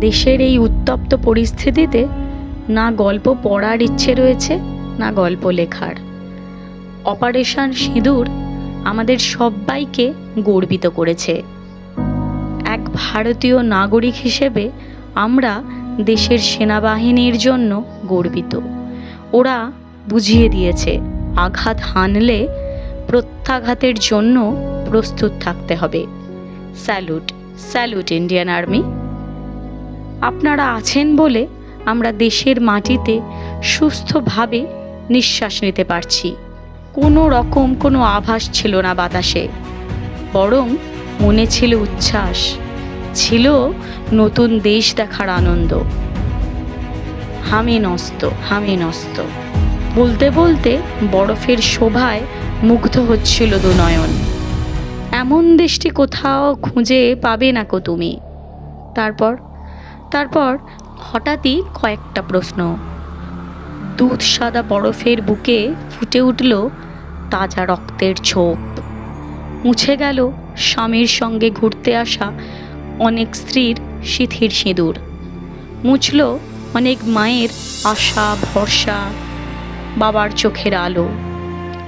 দেশের এই উত্তপ্ত পরিস্থিতিতে না গল্প পড়ার ইচ্ছে রয়েছে, না গল্প লেখার। অপারেশন সিঁদুর আমাদের সবাইকে গর্বিত করেছে। এক ভারতীয় নাগরিক হিসেবে আমরা দেশের সেনাবাহিনীর জন্য গর্বিত। ওরা বুঝিয়ে দিয়েছে, আঘাত হানলে প্রত্যাঘাতের জন্য প্রস্তুত থাকতে হবে। Salute salute Indian army. আপনারা আছেন বলে আমরা দেশের মাটিতে সুস্থভাবে নিঃশ্বাস নিতে পারছি। কোনো রকম কোনো আভাস ছিল না বাতাসে। বরং মনে ছিল উচ্ছ্বাস। ছিল নতুন দেশ দেখার আনন্দ। হামি নস্ত হামি নস্ত। বলতে বলতে বরফের শোভায় মুগ্ধ হচ্ছিল দুনয়ন এমন দেশটি কোথাও খুঁজে পাবে না কো তুমি। তারপর তারপর হঠাৎই কয়েকটা প্রশ্ন। দুধ সাদা বরফের বুকে ফুটে উঠল তাজা রক্তের ছোপ। মুছে গেল স্বামীর সঙ্গে ঘুরতে আসা অনেক স্ত্রীর শিথির সিঁদুর। মুছল অনেক মায়ের আশা, ভরসা বাবার চোখের আলো।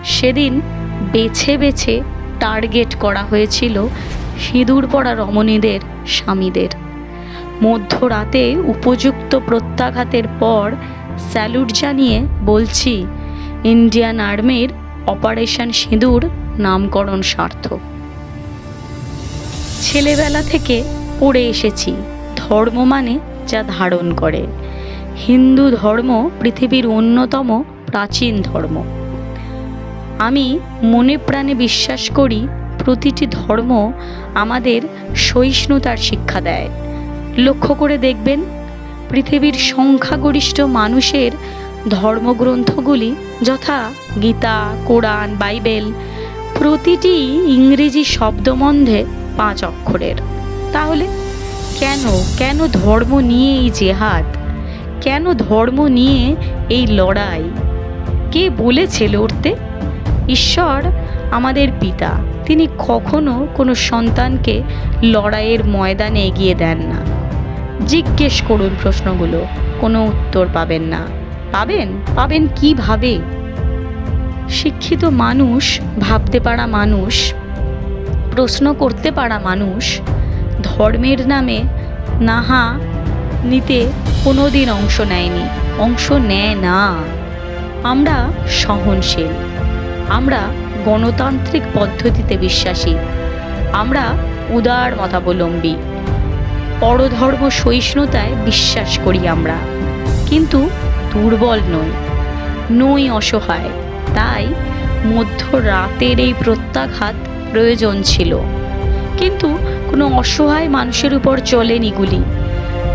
সেদিন বেছে বেছে টার্গেট করা হয়েছিল সিঁদুর পড়া রমণীদের স্বামীদের। মধ্যরাতে উপযুক্ত প্রত্যাঘাতের পর স্যালুট জানিয়ে বলছি, ইন্ডিয়ান আর্মির অপারেশন সিঁদুর নামকরণ সার্থক। ছেলেবেলা থেকে পড়ে এসেছি, ধর্ম মানে যা ধারণ করে। হিন্দু ধর্ম পৃথিবীর অন্যতম প্রাচীন ধর্ম। আমি মনে প্রাণে বিশ্বাস করি, প্রতিটি ধর্ম আমাদের সহিষ্ণুতার শিক্ষা দেয়। লক্ষ্য করে দেখবেন, পৃথিবীর সংখ্যাগরিষ্ঠ মানুষের ধর্মগ্রন্থগুলি যথা গীতা, কোরআন, বাইবেল, প্রতিটি ইংরেজি শব্দমন্ধে পাঁচ অক্ষরের। তাহলে কেন কেন ধর্ম নিয়ে এই জেহাদ? কেন ধর্ম নিয়ে এই লড়াই? কে বলেছে লড়তে? ঈশ্বর আমাদের পিতা, তিনি কখনো কোনো সন্তানকে লড়াইয়ের ময়দানে এগিয়ে দেন না। জিজ্ঞেস করুন প্রশ্নগুলো। কোনো উত্তর পাবেন না। পাবেন? পাবেন কীভাবে? শিক্ষিত মানুষ, ভাবতে পারা মানুষ, প্রশ্ন করতে পারা মানুষ, ধর্মের নামে নাহা নিতে কোনো দিন অংশ নেয়নি। অংশ নেয় না। আমরা সহনশীল। আমরা গণতান্ত্রিক পদ্ধতিতে বিশ্বাসী। আমরা উদার মতাবলম্বী। পরধর্ম সহিষ্ণুতায় বিশ্বাস করি আমরা। কিন্তু দুর্বল নই নই অসহায়। তাই মধ্য রাতের এই প্রত্যাঘাত প্রয়োজন ছিল। কিন্তু কোনো অসহায় মানুষের উপর চলেনি গুলি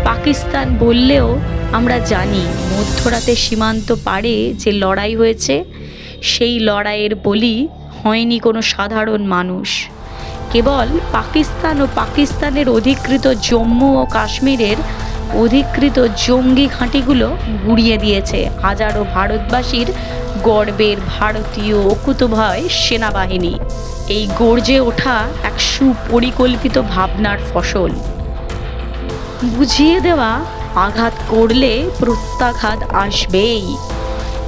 পাকিস্তান বললেও আমরা জানি, মধ্যরাতে সীমান্ত পারে যে লড়াই হয়েছে, সেই লড়াইয়ের বলি হয়নি কোনো সাধারণ মানুষ। কেবল পাকিস্তান ও পাকিস্তানের অধিকৃত জম্মু ও কাশ্মীরের অধিকৃত জঙ্গি ঘাঁটিগুলো গুড়িয়ে দিয়েছে। হাজারো ভারতবাসীর গর্বের ভারতীয় অকুতভয় সেনাবাহিনী। এই গর্জে ওঠা এক সুপরিকল্পিত ভাবনার ফসল। বুঝিয়ে দেওয়া আঘাত করলে প্রত্যাঘাত আসবেই।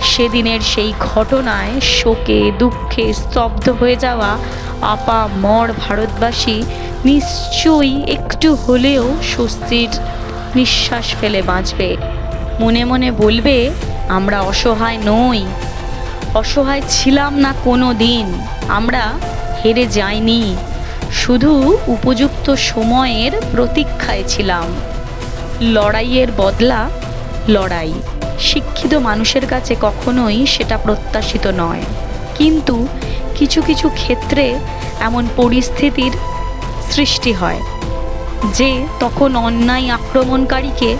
সেদিনের সেই ঘটনায় শোকে, দুঃখে স্তব্ধ হয়ে যাওয়া আপা মর ভারতবাসী নিশ্চয়ই একটু হলেও স্বস্তির নিঃশ্বাস ফেলে বাঁচবে। মনে মনে বলবে, আমরা অসহায় নই। অসহায় ছিলাম না কোনো দিন। আমরা হেরে যাইনি। শুধু উপযুক্ত সময়ের প্রতীক্ষায় ছিলাম। লড়াইয়ের বদলা লড়াই। শিক্ষিত মানুষের কাছে কখনোই সেটা প্রত্যাশিত নয়। কিন্তু কিছু কিছু ক্ষেত্রে এমন পরিস্থিতির সৃষ্টি হয়, যে তখন অন্যায় আক্রমণকারীকে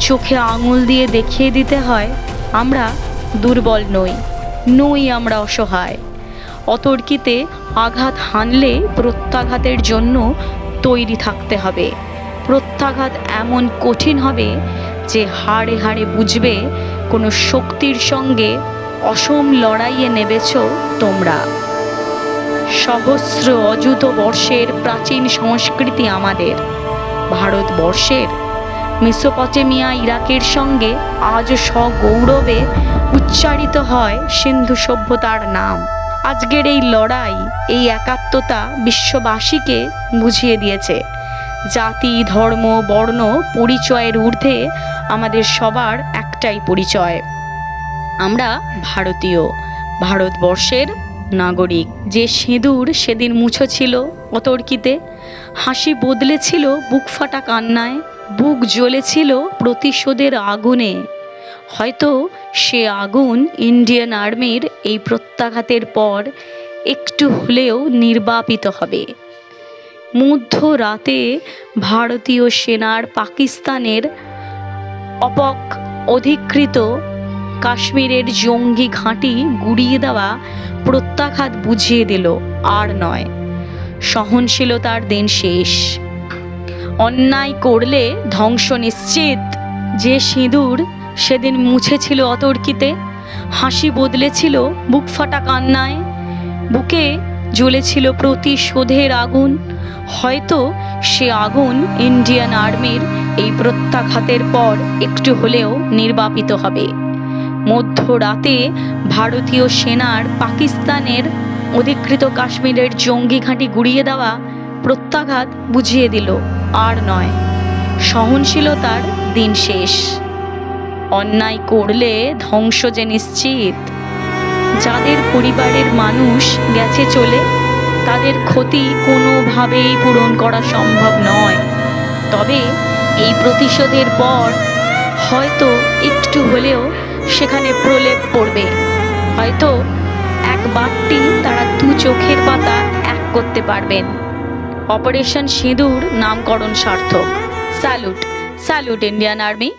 চোখে আঙুল দিয়ে দেখিয়ে দিতে হয়, আমরা দুর্বল নই নই আমরা অসহায়। অতর্কিতে আঘাত হানলে প্রত্যাঘাতের জন্য তৈরি থাকতে হবে। প্রত্যাঘাত এমন কঠিন হবে যে হাড়ে হাড়ে বুঝবে কোনো শক্তির সঙ্গে অসম লড়াইয়ে নেবেছ তোমরা। সহস্র অযুত বর্ষের প্রাচীন সংস্কৃতি আমাদের। ভারতবর্ষের মেসোপটেমিয়া ইরাকের সঙ্গে আজ সগৌরবে উচ্চারিত হয় সিন্ধু সভ্যতার নাম। আজকের এই লড়াই, এই একাত্মতা বিশ্ববাসীকে বুঝিয়ে দিয়েছে। জাতি, ধর্ম, বর্ণ, পরিচয়ের ঊর্ধ্বে আমাদের সবার একটাই পরিচয়। আমরা ভারতীয়, ভারতবর্ষের নাগরিক। যে সিঁদুর সেদিন মুছো ছিল অতর্কিতে, হাসি বদলেছিল বুক ফাটা কান্নায়, বুক জ্বলেছিল প্রতিশোধের আগুনে। হয়তো সে আগুন ইন্ডিয়ান আর্মির এই প্রত্যাঘাতের পর একটু হলেও নির্বাপিত হবে। মধ্যরাতে ভারতীয় সেনার পাকিস্তানের অপক অধিকৃত কাশ্মীরের জঙ্গি ঘাঁটি গুড়িয়ে দেওয়া প্রত্যাঘাত বুঝিয়ে দিল আর নয়। সহনশীলতার দিন শেষ। অন্যায় করলে ধ্বংস নিশ্চিত। যে সিঁদুর সেদিন মুছেছিল অতর্কিতে, হাসি বদলেছিল বুক ফাটা কান্নায়, বুকে জ্বলেছিল প্রতিশোধের আগুন। হয়তো সে আগুন ইন্ডিয়ান আর্মির এই প্রত্যাঘাতের পর একটু হলেও নির্বাপিত হবে। মধ্যরাতে ভারতীয় সেনার পাকিস্তানের অধিকৃত কাশ্মীরের জঙ্গি ঘাঁটি গুড়িয়ে দেওয়া প্রত্যাঘাত বুঝিয়ে দিল, আর নয়, সহনশীলতার দিন শেষ। অন্যায় করলে ধ্বংস যে নিশ্চিত। যাদের পরিবারের মানুষ গেছে চলে, তাদের ক্ষতি কোনোভাবেই পূরণ করা সম্ভব নয়। তবে এই প্রতিশোধের পর হয়তো একটু হলেও সেখানে প্রলেপ পড়বে। হয়তো এক একবারটি তারা দু চোখের পাতা এক করতে পারবেন। অপারেশন সিঁদুর নামকরণ সার্থক। Salute salute Indian army.